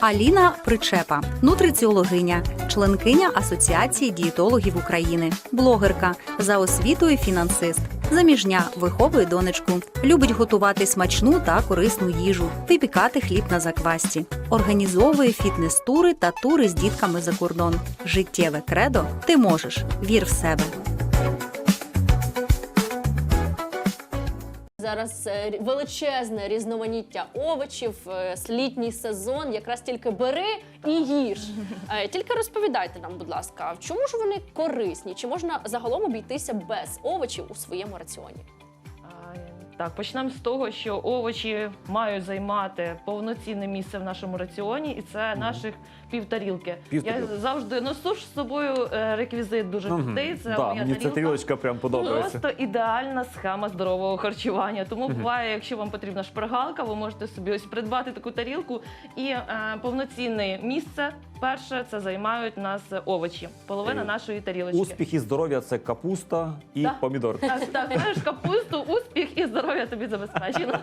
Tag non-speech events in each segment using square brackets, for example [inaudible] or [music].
Аліна Причепа, нутриціологиня, членкиня Асоціації дієтологів України, блогерка за освітою фінансист. Заміжня виховує донечку, любить готувати смачну та корисну їжу, випікати хліб на заквасті, організовує фітнес-тури та тури з дітками за кордон. Життєве кредо ти можеш. Вір в себе. Зараз е, величезне різноманіття овочів, е, літній сезон, якраз тільки бери і їж. Е, Тільки розповідайте нам, будь ласка, чому ж вони корисні? Чи можна загалом обійтися без овочів у своєму раціоні? Так, почнемо з того, що овочі мають займати повноцінне місце в нашому раціоні, і це наших півтарілки. Півтарілки. Я завжди ношу ж з собою е, реквізит дуже Мгм. простий. Це да, моя мені ця тарілка. тарілочка прям подобається. Просто ідеальна схема здорового харчування. Тому буває, якщо вам потрібна шпаргалка, ви можете собі ось придбати таку тарілку і е, повноцінне місце. Перше це займають нас овочі, половина Е, нашої тарілочки. Успіх і здоров'я це капуста і Да. помідор. Так, так, знаєш, капусту, успіх і здоров'я тобі забезпечено.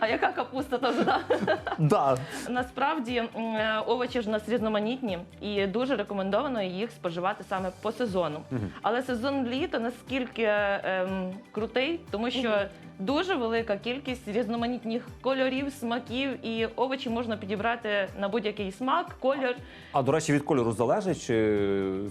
А яка капуста теж да? Да. Насправді м, е, овочі ж у нас різноманітні і дуже рекомендовано їх споживати саме по сезону. Але сезон літа наскільки ем, крутий, тому що дуже велика кількість різноманітних кольорів, смаків, і овочі можна підібрати на будь-який смак, колір. А до речі, від кольору залежить, чи,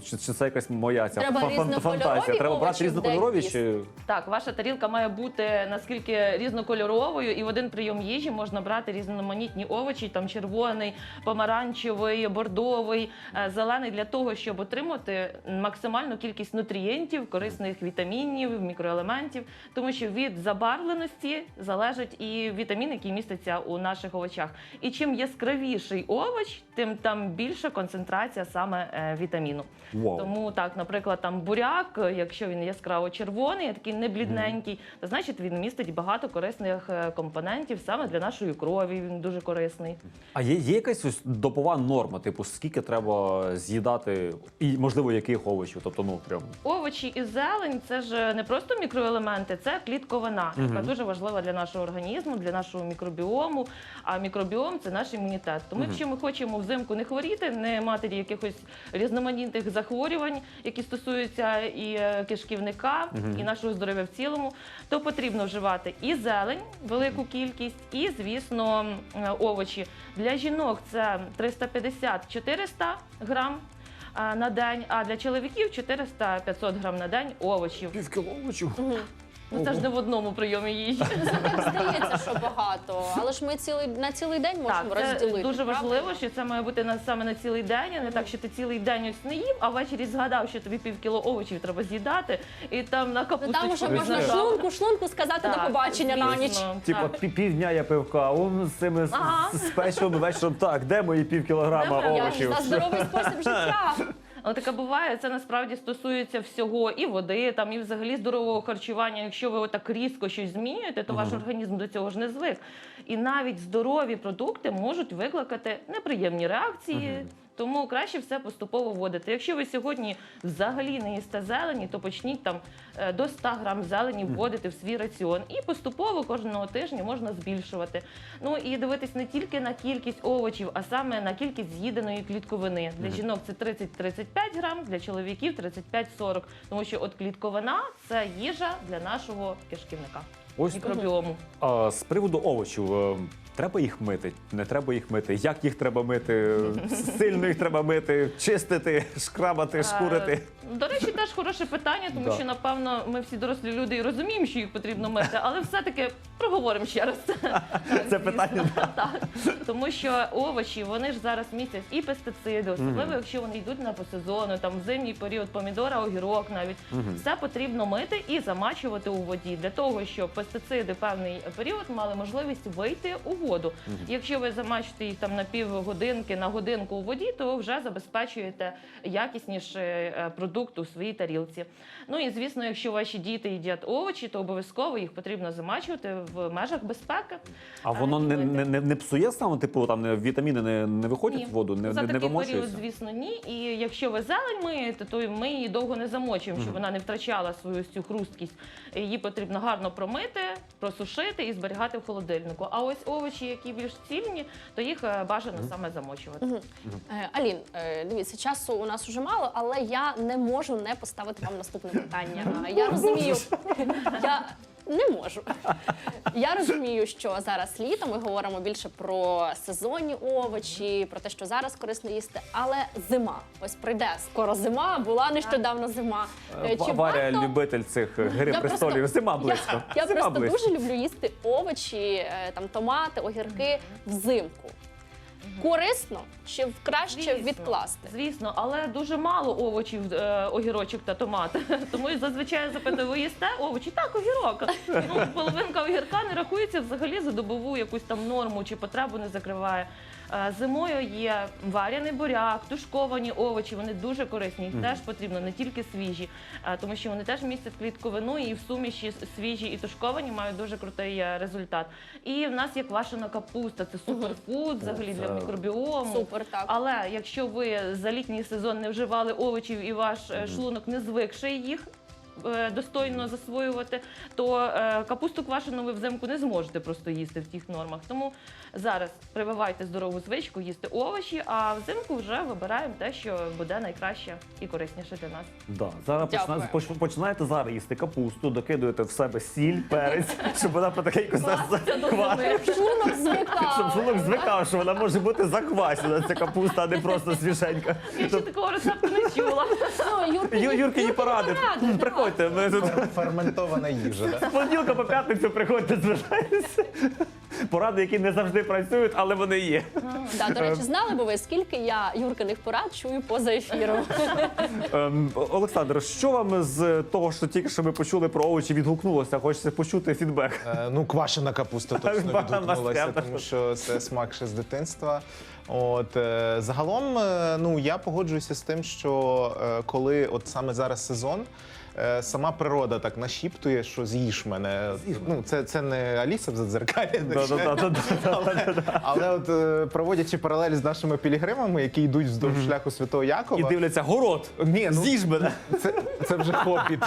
чи, чи це якась моя ця Треба фан- фан- різнокольорові фантазія? Треба брати овочі в різнокольорові день чи Так, ваша тарілка має бути наскільки різнокольоровою, і в один прийом їжі можна брати різноманітні овочі, там червоний, помаранчевий, бордовий, е, зелений для того, щоб отримати максимальну кількість нутрієнтів, корисних вітамінів, мікроелементів, тому що від забарвленості залежать і вітаміни, які містяться у наших овочах. І чим яскравіший овоч, тим там більша концентрація саме е, вітаміну. Вау. Тому так, наприклад, там буряк, якщо він яскраво червоний, такий не блідненький, то значить він містить багато корисних е, компонентів саме для нашої крові. Він дуже корисний. А є, є якась ось добова норма, типу, скільки треба з'їдати, і можливо яких овочів? Тобто, ну прям Овочі і зелень це ж не просто мікроелементи, це клітковина, яка дуже важлива для нашого організму, для нашого мікробіому. А мікробіом це наш імунітет. Тому, якщо ми хочемо взимку не хворіти, не мати якихось різноманітних захворювань, які стосуються і е, кишківника, і нашого здоров'я в цілому, то потрібно вживати і зелень, велику кількість, і, звісно, е, овочі. Для жінок це 350-400 грам на день, а для чоловіків 400-500 грам на день овочів. пів кіло овочів. Ну це ж не в одному прийомі їжі. Здається, що багато, але ж ми цілий на цілий день можемо Так, це розділити. дуже правда? важливо, що це має бути на саме на цілий день, а не так, що ти цілий день ось не їв, а ввечері згадав, що тобі пів кіло овочів треба з'їдати, і там на Ну, капусту. Там уже можна шлунку, шлунку сказати до побачення на ніч. Типа пів- півдня я пив каву з цими з- Ага. з печивом вечором. Так, де мої пів кілограма Де? Я овочів? за здоровий спосіб життя. [laughs] Але таке буває, це насправді стосується всього і води, там і взагалі здорового харчування. Якщо ви отак різко щось змінюєте, то ваш організм до цього ж не звик. І навіть здорові продукти можуть викликати неприємні реакції. Тому краще все поступово вводити. Якщо ви сьогодні взагалі не їсте зелені, то почніть там е, до 100 грам зелені вводити в свій раціон. І поступово кожного тижня можна збільшувати. Ну і дивитись не тільки на кількість овочів, а саме на кількість з'їденої клітковини. Для жінок це 30-35 грам, для чоловіків 35-40. Тому що от клітковина це їжа для нашого кишківника. Ось Мікробіому. а, з приводу овочів. е, Треба їх мити, не треба їх мити. Як їх треба мити? [laughs] Сильно їх треба мити, чистити, шкрабати, шкурити. Е, До речі, теж хороше питання, тому Да. що напевно ми всі дорослі люди і розуміємо, що їх потрібно мити, але все-таки проговоримо ще раз. [laughs] Це питання. [laughs] Так, тому що овочі вони ж зараз містять і пестициди, особливо якщо вони йдуть на по сезону, там в зимній період помідора, огірок навіть все потрібно мити і замачувати у воді для того, щоб пестициди певний період мали можливість вийти у воду. Якщо ви замачите їх там на півгодинки, на годинку у воді, то вже забезпечуєте якісніший е, продукт у своїй тарілці. Ну і звісно, якщо ваші діти їдять овочі, то обов'язково їх потрібно замачувати в межах безпеки. А воно не, не, не, не псує саме, типу, там вітаміни не, не виходять Ні. в воду, не, За не, не такий період, звісно, ні. І якщо ви зелень миєте, то ми її довго не замочуємо, щоб вона не втрачала свою цю хрусткість. Її потрібно гарно промити, просушити і зберігати в холодильнику. А ось овочі які більш цільні, то їх е, бажано саме замочувати. Е, Алін, е, дивіться, часу у нас уже мало, але я не можу не поставити вам наступне питання. Я розумію, я не можу. Я розумію, що зараз літо ми говоримо більше про сезонні овочі, про те, що зараз корисно їсти, але зима. Ось прийде скоро зима, була нещодавно зима. Е, Ва- Варя любитель цих е, гри Я престолів. просто- Зима близько. Я, я Зима просто близько. дуже люблю їсти овочі, е, там томати, огірки взимку. Корисно чи краще Звісно. відкласти? Звісно, але дуже мало овочів, е, огірочок та томат. [laughs] Тому і зазвичай запитую, ви їсте овочі? Так, огірок. Ну, половинка огірка не рахується взагалі за добову якусь там норму чи потребу не закриває. Е, Зимою є варяний буряк, тушковані овочі, вони дуже корисні. Їх теж потрібно не тільки свіжі, е, тому що вони теж містять клітковину і в суміші свіжі і тушковані мають дуже крутий е, результат. І в нас є квашена капуста, це суперфуд взагалі для мікробіому. Супер, так. Але якщо ви за літній сезон не вживали овочів і ваш е, шлунок не звикший їх. Е, Достойно засвоювати, то е, капусту квашену ви взимку не зможете просто їсти в тих нормах. Тому зараз прививайте здорову звичку, їсти овочі, а взимку вже вибираємо те, що буде найкраще і корисніше для нас. Да. Зараз Дякую. почина- починаєте зараз їсти капусту, докидуєте в себе сіль, перець, [laughs] щоб вона до заквасила. Шлунок звикав. Щоб шлунок звикав, що вона може бути заквасена, ця капуста, а не просто свіженька. Я ще такого рецепту не чула. Ну, Юрка, Ю- поради. да. Приходьте, ми тут Ферментована їжа. Да? з понеділка по п'ятницю приходьте, звертайтеся. Поради, які не завжди працюють, але вони є. Да, до речі, знали би ви, скільки я Юркиних порад чую поза ефіром? Ем, Олександр, що вам з того, що тільки що ми почули про овочі, відгукнулося? Хочеться почути фідбек. Е, Ну, квашена капуста точно відгукнулася, тому що це смак ще з дитинства. От е, загалом, е, ну я погоджуюся з тим, що е, коли от саме зараз сезон. Е, Сама природа так нашіптує, що з'їж мене. Ну, це, це не Аліса в задзеркалі, але, але от е, проводячи паралель з нашими пілігримами, які йдуть вздовж шляху Святого Якова. І дивляться город. Ні, ну, З'їж мене. Це, це вже хобіт.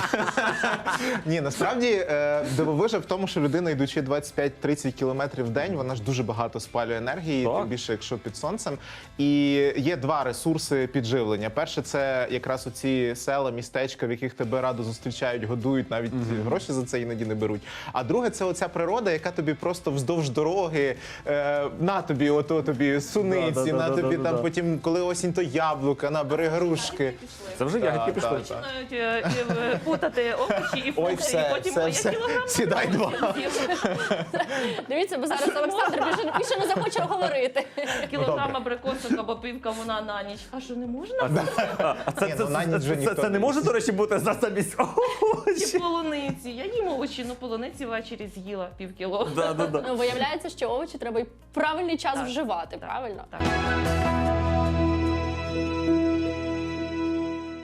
Ні, насправді е, дивовижа в тому, що людина, йдучи 25-30 кілометрів в день, вона ж дуже багато спалює енергії, Так. тим більше якщо під сонцем. І є два ресурси підживлення. Перше, це якраз оці села, містечка, в яких тебе радо зустрічають, годують, навіть гроші за це іноді не беруть. А друге, це оця природа, яка тобі просто вздовж дороги, е, на тобі, ото тобі суниці, Да, да, да, на да, тобі да, там да. потім, коли осінь, то яблука, на бери грушки. Це вже ягідки пішли. Починають е, е, путати овочі і фрукти, і потім все, я все. кілограм Сідай два. Дивіться, бо зараз Олександр більше, не захоче говорити. кілограм абрикосок або пів кавуна на ніч. А що не можна? А це, ну, не може, до речі, бути за замість Чи полуниці? Я їм овочі, ну полуниці ввечері з'їла пів кіло. Да, да, да. Ну, виявляється, що овочі треба й правильний час Так, вживати, так, правильно? Так.